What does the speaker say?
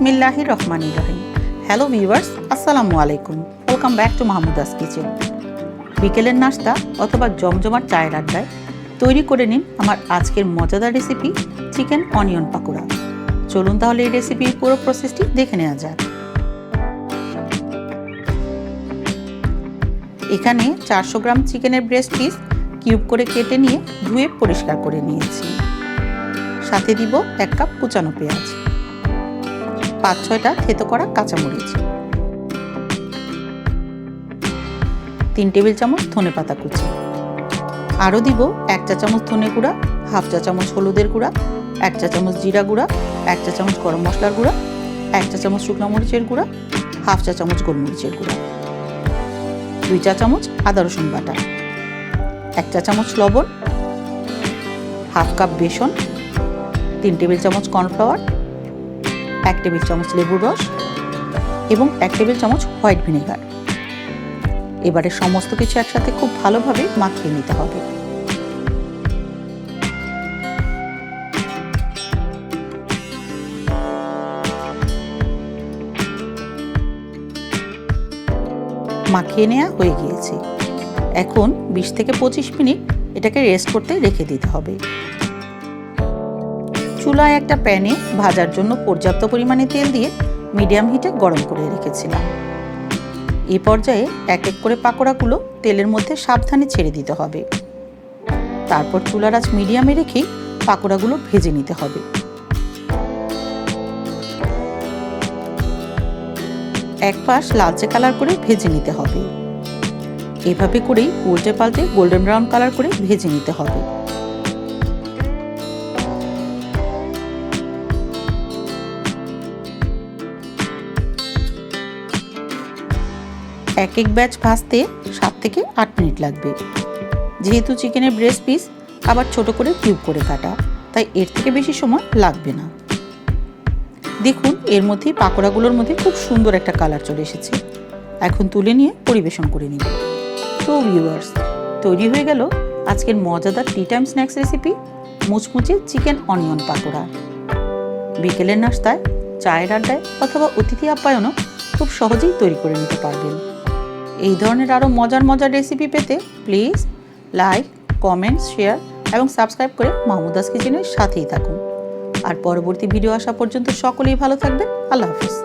বিসমিল্লাহির রহমান রহিম। Hello viewers আসসালামু আলাইকুম। Welcome back to Mahmuda's kitchen বিকেলের নাস্তা অথবা জমজমার চায়ের আড্ডায় তৈরি করে নিন আমার আজকের মজাদার রেসিপি চিকেন অনিয়ন পাকোড়া চলুন তাহলে এই রেসিপির পুরো প্রসেসটি দেখে নেওয়া যাক। এখানে চারশো গ্রাম চিকেনের ব্রেস্ট পিস কিউব করে কেটে নিয়ে ধুয়ে পরিষ্কার করে নিয়েছি। সাথে দিব এক কাপ কুচানো পেঁয়াজ। পাঁচ, ছয়টা থেতো করা কাঁচামরিচ। তিন টেবিল চামচ ধনে পাতা কুচি। আরও দিব এক চা চামচ ধনে গুঁড়া, হাফ চা চামচ হলুদের গুঁড়া, এক চা চামচ জিরা গুঁড়া, এক চা চামচ গরম মশলার গুঁড়া, এক চা চামচ শুকনো মরিচের গুঁড়া, হাফ চা চামচ গোলমরিচের গুঁড়া। দুই চা চামচ আদা রসুন বাটা। এক চা চামচ লবণ, হাফ কাপ বেসন, তিন টেবিল চামচ কর্নফ্লাওয়ার এক টেবিল চামচ লেবুর রস এবং এক টেবিল চামচ হোয়াইট ভিনেগার। এবারে সমস্ত কিছু একসাথে খুব ভালোভাবে মাখিয়ে নিতে হবে। মাখিয়ে নেওয়া হয়ে গিয়েছে। এখন বিশ থেকে পঁচিশ মিনিট এটাকে রেস্ট করতে রেখে দিতে হবে। চুলায় একটা প্যানে ভাজার জন্য পর্যাপ্ত পরিমাণে তেল দিয়ে মিডিয়াম হিটে গরম করে রেখেছিলাম। এ পর্যায়ে এক এক করে পাকোড়াগুলো তেলের মধ্যে সাবধানে ছেড়ে দিতে হবে। তারপর চুলার আঁচ মিডিয়ামে রেখেই পাকোড়াগুলো ভেজে নিতে হবে। এক পাশ লালচে কালার করে ভেজে নিতে হবে। এভাবে করেই উল্টে পাল্টে গোল্ডেন ব্রাউন কালার করে ভেজে নিতে হবে। এক এক ব্যাচ ভাজতে সাত থেকে আট মিনিট লাগবে। যেহেতু চিকেনের ব্রেস্ট পিস আবার ছোট করে কিউব করে কাটা, তাই এর থেকে বেশি সময় লাগবে না। দেখুন, এর মধ্যেই পাকোড়াগুলোর মধ্যে খুব সুন্দর একটা কালার চলে এসেছে। এখন তুলে নিয়ে পরিবেশন করে নিব তো ভিউয়ার্স তৈরি হয়ে গেল আজকের মজাদার টি টাইম স্ন্যাক্স রেসিপি মুচমুচে চিকেন অনিয়ন পাকোড়া। বিকেলের নাস্তায়, চায়ের আড্ডায় অথবা অতিথি আপ্যায়নও খুব সহজেই তৈরি করে নিতে পারবেন। এই ধরনের আরও মজার মজার রেসিপি পেতে প্লিজ লাইক কমেন্ট শেয়ার এবং সাবস্ক্রাইব করে মাহমুদাস কিচেনের সাথেই থাকুন। আর পরবর্তী ভিডিও আসা পর্যন্ত সকলেই ভালো থাকবেন। আল্লাহ হাফিজ।